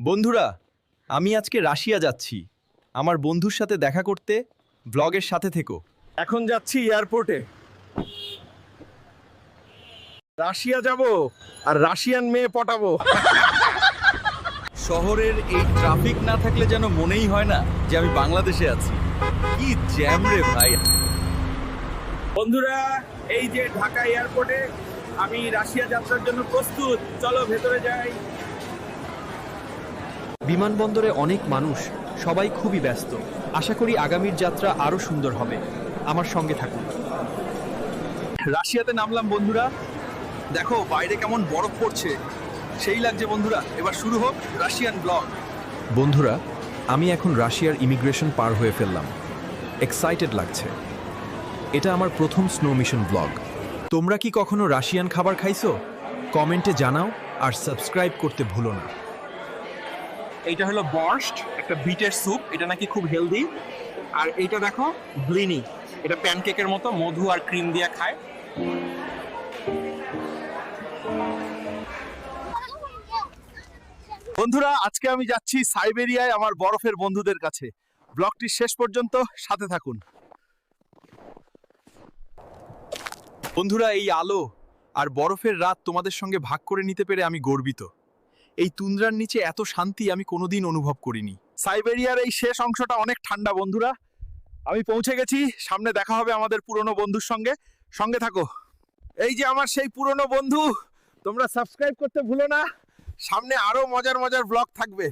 বন্ধুরা আমি আজকে রাশিয়া যাচ্ছি। আমার বন্ধুর সাথে দেখা করতে ব্লগের সাথে থেকো। এখন যাচ্ছি এয়ারপোর্টে। রাশিয়া যাব আর রাশিয়ান মেয়ে পটাবো। শহরের এই ট্রাফিক না থাকলে যেন মনেই হয় না যে আমি বাংলাদেশে আছি। কি জ্যাম রে ভাই। বন্ধুরা এই যে ঢাকা এয়ারপোর্টে আমি রাশিয়া যাত্রার জন্য প্রস্তুত। চলো ভেতরে যাই। বিমানবন্দরে অনেক মানুষ, সবাই খুবই ব্যস্ত। আশা করি আগামীর যাত্রা আরও সুন্দর হবে। আমার সঙ্গে থাকুন। রাশিয়াতে নামলাম, বন্ধুরা। দেখো, বাইরে কেমন বরফ পড়ছে। সেই লাগছে, বন্ধুরা। এবার শুরু হোক রাশিয়ান ব্লগ। বন্ধুরা, আমি এখন রাশিয়ার ইমিগ্রেশন পার হয়ে ফেললাম। এক্সাইটেড লাগছে। এটা আমার প্রথম স্নো মিশন ব্লগ তোমরা কি কখনো রাশিয়ান খাবার খাইছো? কমেন্টে জানাও আর সাবস্ক্রাইব করতে ভুলো না। এইটা হলো বর্স্ট একটা বিটের স্যুপ এটা নাকি খুব হেলদি আর এইটা দেখো ব্লিনি এটা প্যানকেকের মতো, মধু আর ক্রিম দিয়ে খায়। বন্ধুরা, আজকে আমি যাচ্ছি সাইবেরিয়ায় আমার বরফের বন্ধুদের কাছে। ব্লগটি শেষ পর্যন্ত সাথে থাকুন। বন্ধুরা, এই আলো আর বরফের রাত তোমাদের সঙ্গে ভাগ করে নিতে পেরে আমি গর্বিত। এই তুন্দ্রার নিচে এত শান্তি আমি কোনোদিন অনুভব করিনি। সাইবেরিয়ার এই শেষ অংশটা অনেক ঠান্ডা, বন্ধুরা। আমি পৌঁছে গেছি, সামনে দেখা হবে আমাদের পুরনো বন্ধুর সঙ্গে। সঙ্গে থাকো। এই যে আমার সেই পুরনো বন্ধু, তোমরা সাবস্ক্রাইব করতে ভুলো না। সামনে আরও মজার মজার ব্লগ থাকবে।